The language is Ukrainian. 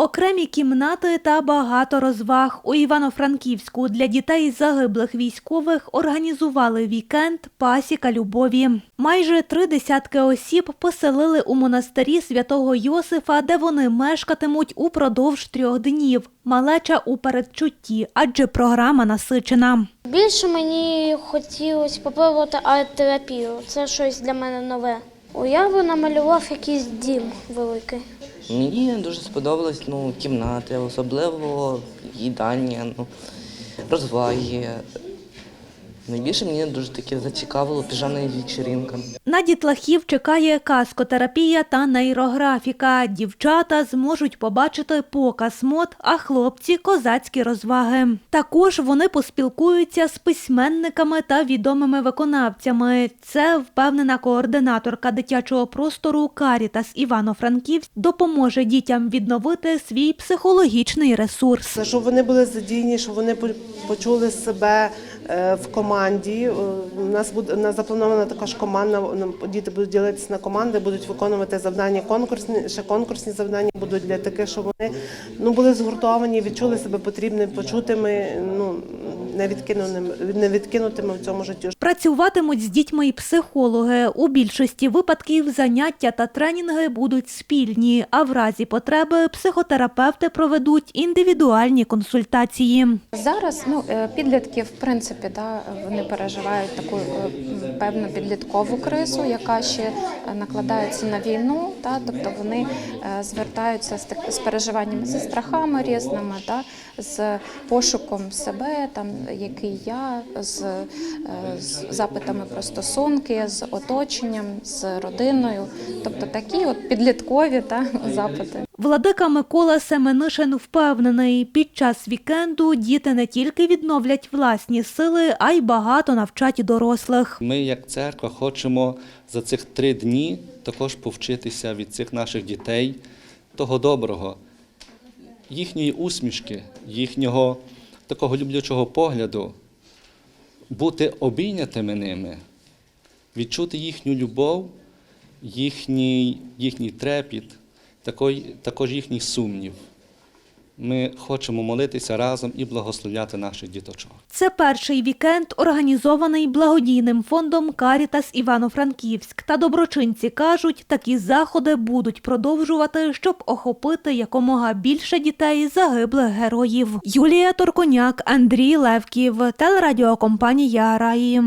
Окремі кімнати та багато розваг у Івано-Франківську для дітей загиблих військових організували вікенд Пасіка любові. Майже три десятки осіб поселили у монастирі святого Йосифа, де вони мешкатимуть упродовж трьох днів. Малеча у передчутті, адже програма насичена. Більше мені хотілося попробувати арт-терапію. Це щось для мене нове. Уяву намалював якийсь дім великий. Мені дуже сподобались ну, кімнати, особливо їдання, ну, розваги. Найбільше мені дуже таке зацікавило піжамна вечірінка. На дітлахів чекає каскотерапія та нейрографіка. Дівчата зможуть побачити показ мод, а хлопці козацькі розваги. Також вони поспілкуються з письменниками та відомими виконавцями. Це впевнена координаторка дитячого простору Карітас Івано-Франківськ допоможе дітям відновити свій психологічний ресурс. Щоб вони були задіяні, щоб вони почули себе е, в команді. Е, У нас буде у нас запланована також команда. Діти будуть ділитися на команди, будуть виконувати завдання конкурсні, ще конкурсні завдання будуть для таких, щоб вони ну були згуртовані, відчули себе потрібними, почутими, ну не відкинутими, не відкинутими в цьому житті. Працюватимуть з дітьми і психологи. У більшості випадків заняття та тренінги будуть спільні, а в разі потреби психотерапевти проведуть індивідуальні консультації. Зараз ну е, підлітки, в принципі, да, вони переживають таку е, певну підліткову кризу, яка ще е, накладається на війну. Да, тобто вони звертаються з так з переживаннями зі страхами різними, да, з пошуком себе, там який я, з, е, з запитами про стосунки, з оточенням, з родиною. Тобто такі от підліткові та, запити. Владика Микола Семенишин впевнений, під час вікенду діти не тільки відновлять власні сили, а й багато навчать дорослих. Ми, як церква, хочемо за цих три дні також повчитися від цих наших дітей того доброго, їхньої усмішки, їхнього такого люблячого погляду, бути обійнятими ними, відчути їхню любов, їхній, їхній трепіт, також їхній сумнів. Ми хочемо молитися разом і благословляти наших діточок. Це перший вікенд, організований благодійним фондом Карітас Івано-Франківськ. Та доброчинці кажуть, такі заходи будуть продовжувати, щоб охопити якомога більше дітей загиблих героїв. Юлія Торконяк, Андрій Левків, телерадіокомпанія Раї.